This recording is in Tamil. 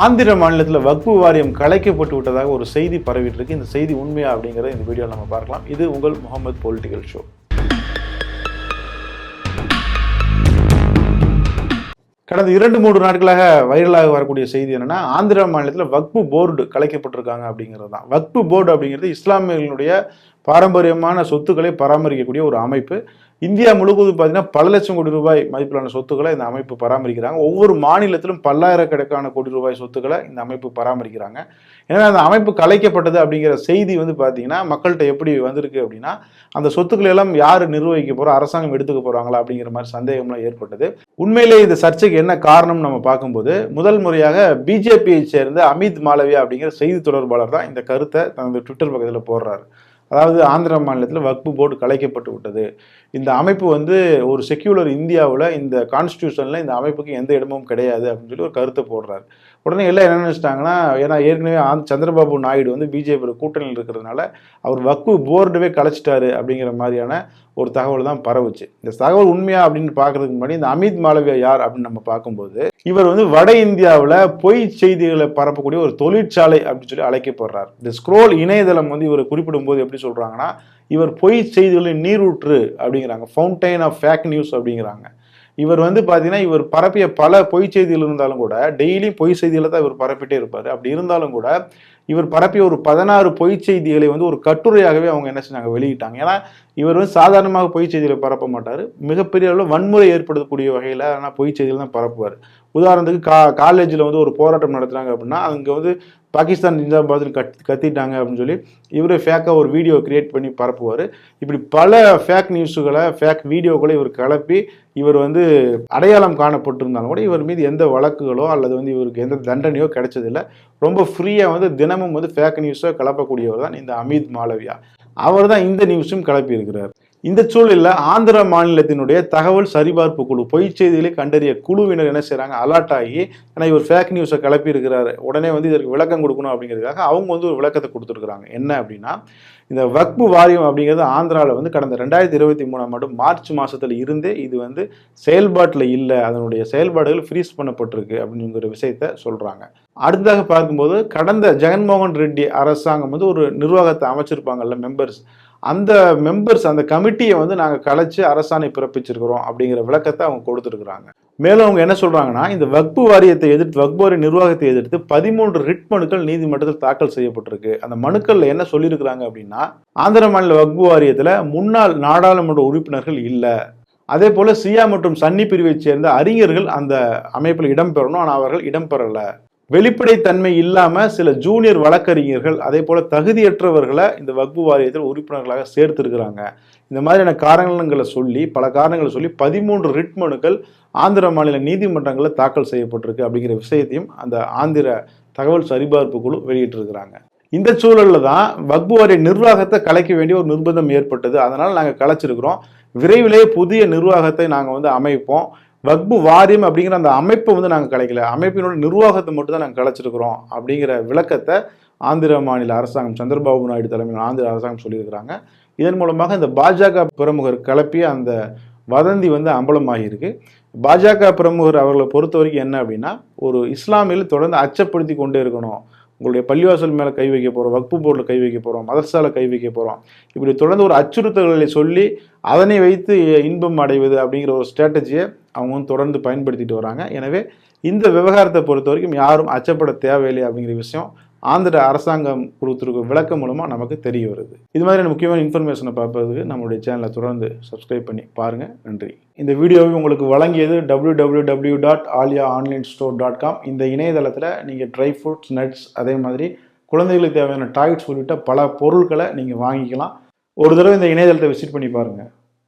ஆந்திர மாநிலத்தில் வக்பு வாரியம் கலைக்கப்பட்டு விட்டதாக ஒரு செய்தி பரவிட்டு இருக்கு இந்த செய்தி உண்மையா அப்படிங்கிறத இந்த வீடியோவில் நம்ம பார்க்கலாம். இது உங்கள் முகமது பொலிட்டிக்கல் ஷோ கடந்த இரண்டு மூன்று நாட்களாக வைரலாக வரக்கூடிய செய்தி என்னன்னா ஆந்திர மாநிலத்தில் வக்பு போர்டு கலைக்கப்பட்டிருக்காங்க அப்படிங்கிறது தான். வக்பு போர்டு அப்படிங்கிறது இஸ்லாமியர்களுடைய பாரம்பரியமான சொத்துக்களை பராமரிக்கக்கூடிய ஒரு அமைப்பு. இந்தியா முழுவதும் பார்த்தீங்கன்னா பல லட்சம் கோடி ரூபாய் மதிப்பிலான சொத்துக்களை இந்த அமைப்பு பராமரிக்கிறாங்க. ஒவ்வொரு மாநிலத்திலும் பல்லாயிரக்கணக்கான கோடி ரூபாய் சொத்துக்களை இந்த அமைப்பு பராமரிக்கிறாங்க. எனவே அந்த அமைப்பு கலைக்கப்பட்டது அப்படிங்கிற செய்தி வந்து பார்த்தீங்கன்னா மக்கள்கிட்ட எப்படி வந்திருக்கு அப்படின்னா அந்த சொத்துக்களை எல்லாம் யார் நிர்வகிக்க போகிறோம் அரசாங்கம் எடுத்துக்க போகிறாங்களா அப்படிங்கிற மாதிரி சந்தேகம்லாம் ஏற்பட்டது. உண்மையிலே இந்த சர்ச்சைக்கு என்ன காரணம் நம்ம பார்க்கும்போது முதல் முறையாக பிஜேபியை சேர்ந்த அமித் மாலவியா அப்படிங்கிற செய்தி தொடர்பாளர் தான் இந்த கருத்தை தனது ட்விட்டர் பக்கத்தில் போடுறாரு. அதாவது ஆந்திர மாநிலத்தில் வக்பு போர்டு கலைக்கப்பட்டு விட்டது. இந்த அமைப்பு வந்து ஒரு செக்யூலர் இந்தியாவில் இந்த கான்ஸ்டியூஷனில் இந்த அமைப்புக்கு எந்த இடமும் கிடையாது அப்படின்னு சொல்லி ஒரு கருத்தை போடுறாரு. உடனே எல்லாம் என்ன நினச்சிட்டாங்கன்னா ஏன்னா ஏற்கனவே சந்திரபாபு நாயுடு வந்து பிஜேபியோட கூட்டணியில் இருக்கிறதுனால அவர் வக்பு போர்டுவே கலைச்சிட்டாரு அப்படிங்கிற மாதிரியான ஒரு தகவல் தான் பரவுச்சு. இந்த தகவல் உண்மையா அப்படின்னு பார்க்கறதுக்கு முன்னாடி இந்த அமித் மாலவியா யார் அப்படின்னு நம்ம பார்க்கும்போது இவர் வந்து வட இந்தியாவில் பொய் செய்திகளை பரப்பக்கூடிய ஒரு தொழிற்சாலை அப்படின்னு சொல்லி அழைக்கப்படுறார். இந்த ஸ்க்ரோல் இணையதளம் வந்து இவர் குறிப்பிடும்போது எப்படி சொல்றாங்கன்னா இவர் பொய் செய்திகளின் நீரூற்று அப்படிங்கிறாங்க. ஃபவுண்டைன் ஆஃப் ஃபேக் நியூஸ் அப்படிங்கிறாங்க. இவர் வந்து பார்த்தீங்கன்னா இவர் பரப்பிய பல பொய் செய்திகள் இருந்தாலும் கூட டெய்லி பொய் செய்திகளை தான் இவர் பரப்பிட்டே இருப்பார். அப்படி இருந்தாலும் கூட இவர் பரப்பிய ஒரு பதினாறு பொய் செய்திகளை வந்து ஒரு கட்டுரையாகவே அவங்க என்ன செஞ்சாங்க? வெளியிட்டாங்க. ஏன்னா இவர் வந்து சாதாரணமாக பொய் செய்திகளை பரப்ப மாட்டார். மிகப்பெரிய அளவில் வன்முறை ஏற்படுத்தக்கூடிய வகையில் ஆனால் பொய் செய்திகள் தான் பரப்புவார். உதாரணத்துக்கு கா காலேஜில் வந்து ஒரு போராட்டம் நடத்துகிறாங்க அப்படின்னா அங்கே வந்து பாகிஸ்தான் ஜிந்தாபாத்னு கத் கத்திட்டாங்க அப்படின்னு சொல்லி இவரே ஃபேக்காக ஒரு வீடியோ கிரியேட் பண்ணி பரப்புவார். இப்படி பல ஃபேக் நியூஸுகளை ஃபேக் வீடியோக்களை இவர் கிளப்பி இவர் வந்து அடையாளம் காணப்பட்டிருந்தாலும் கூட இவர் மீது எந்த வழக்குகளோ அல்லது வந்து இவருக்கு எந்த தண்டனையோ கிடைச்சதில்லை. ரொம்ப ஃப்ரீயாக வந்து தினமும் வந்து ஃபேக் நியூஸோ கலப்பக்கூடியவர் தான் இந்த அமித் மாலவியா. அவர் தான் இந்த நியூஸும் கிளப்பியிருக்கிறார். இந்த சூழலில் ஆந்திர மாநிலத்தினுடைய தகவல் சரிபார்ப்பு குழு பொய் செய்திகளை கண்டறிய குழுவினர் என்ன செய்கிறாங்க அலர்ட் ஆகி ஏன்னா இவர் ஃபேக் நியூஸை கிளப்பி இருக்கிறாரு. உடனே வந்து இதற்கு விளக்கம் கொடுக்கணும் அப்படிங்கிறதுக்காக அவங்க வந்து ஒரு விளக்கத்தை கொடுத்துருக்குறாங்க. என்ன அப்படின்னா இந்த வக்பு வாரியம் அப்படிங்கிறது ஆந்திராவில் வந்து கடந்த ரெண்டாயிரத்தி இருபத்தி மூணாம் ஆண்டு மார்ச் மாதத்தில் இருந்தே இது வந்து செயல்பாட்டில் இல்லை. அதனுடைய செயல்பாடுகள் ஃப்ரீஸ் பண்ணப்பட்டிருக்கு அப்படிங்கிற விஷயத்த சொல்கிறாங்க அடுத்ததாக பார்க்கும்போது கடந்த ஜெகன்மோகன் ரெட்டி அரசாங்கம் வந்து ஒரு நிர்வாகத்தை அமைச்சிருப்பாங்கல்ல மெம்பர்ஸ் அந்த மெம்பர்ஸ் அந்த கமிட்டியை வந்து நாங்கள் கலைச்சு அரசாணை பிறப்பிச்சிருக்கிறோம் அப்படிங்கிற விளக்கத்தை அவங்க கொடுத்துருக்குறாங்க. மேலும் அவங்க என்ன சொல்றாங்கன்னா இந்த வக்பு வாரியத்தை எதிர்த்து வக்பு வாரிய நிர்வாகத்தை எதிர்த்து பதிமூன்று ரிட் மனுக்கள் நீதிமன்றத்தில் தாக்கல் செய்யப்பட்டிருக்கு. அந்த மனுக்கள்ல என்ன சொல்லியிருக்கிறாங்க அப்படின்னா ஆந்திர மாநில வக்பு வாரியத்தில் முன்னாள் நாடாளுமன்ற உறுப்பினர்கள் இல்லை. அதே போல சியா மற்றும் சன்னி பிரிவைச் சேர்ந்த அறிஞர்கள் அந்த அமைப்பில் இடம்பெறணும் ஆனால் அவர்கள் இடம்பெறலை வெளிப்படைத்தன்மை இல்லாம சில ஜூனியர் வழக்கறிஞர்கள் அதே போல தகுதியற்றவர்களை இந்த வக்பு வாரியத்தில் உறுப்பினர்களாக சேர்த்திருக்கிறாங்க. இந்த மாதிரியான காரணங்களை சொல்லி பல காரணங்களை சொல்லி பதிமூன்று ரிட் மனுக்கள் ஆந்திர மாநில நீதிமன்றங்களில் தாக்கல் செய்யப்பட்டிருக்கு அப்படிங்கிற விஷயத்தையும் அந்த ஆந்திர தகவல் சரிபார்ப்பு குழு வெளியிட்டிருக்கிறாங்க. இந்த சூழலில் தான் வக்பு வாரிய நிர்வாகத்தை கலைக்க வேண்டிய ஒரு நிர்பந்தம் ஏற்பட்டது. அதனால் நாங்கள் கலைச்சிருக்கிறோம். விரைவிலே புதிய நிர்வாகத்தை நாங்கள் வந்து அமைப்போம். வக்பு வாரியம் அப்படிங்கிற அந்த அமைப்பை வந்து நாங்கள் கலைக்கல. அமைப்பினோட நிர்வாகத்தை மட்டும் தான் நாங்கள் கலைச்சிருக்கிறோம் அப்படிங்கிற விளக்கத்தை ஆந்திர மாநில அரசாங்கம் சந்திரபாபு நாயுடு தலைமையில் ஆந்திர அரசாங்கம் சொல்லியிருக்கிறாங்க. இதன் மூலமாக இந்த பாஜக பிரமுகர் கிளப்பிய அந்த வதந்தி வந்து அம்பலமாகியிருக்கு. பாஜக பிரமுகர் அவர்களை பொறுத்த வரைக்கும் என்ன அப்படின்னா ஒரு இஸ்லாமியில் தொடர்ந்து அச்சப்படுத்தி கொண்டே இருக்கணும். உங்களுடைய பள்ளிவாசல் மேலே கை வைக்க போகிறோம் வக்பு போர்டில் கை வைக்க போகிறோம் மதரசால கை வைக்க போகிறோம் இப்படி தொடர்ந்து ஒரு அச்சுறுத்தல்களை சொல்லி அதனை வைத்து இன்பம் அடைவது அப்படிங்கிற ஒரு ஸ்ட்ராட்டஜியை அவங்க வந்து தொடர்ந்து பயன்படுத்திட்டு வராங்க. எனவே இந்த விவகாரத்தை பொறுத்த வரைக்கும் யாரும் அச்சப்பட தேவையில்லை அப்படிங்கிற விஷயம் ஆந்திர அரசாங்கம் கொடுத்துருக்க விளக்கம் மூலமாக நமக்கு தெரிய வருது. இது மாதிரியான முக்கியமான இன்ஃபர்மேஷனை பார்ப்பதுக்கு நம்மளுடைய சேனலை தொடர்ந்து சப்ஸ்கிரைப் பண்ணி பாருங்கள் நன்றி. இந்த வீடியோவை உங்களுக்கு வழங்கியது W W W dot Aaliya online store dot com இந்த இணையதளத்தில் நீங்கள் ட்ரை ஃப்ரூட்ஸ் நட்ஸ் அதே மாதிரி குழந்தைகளுக்கு தேவையான டாய்ஸ் உள்ளிட்ட பல பொருட்களை நீங்கள் வாங்கிக்கலாம். ஒரு தடவை இந்த இணையதளத்தை விசிட் பண்ணி பாருங்கள்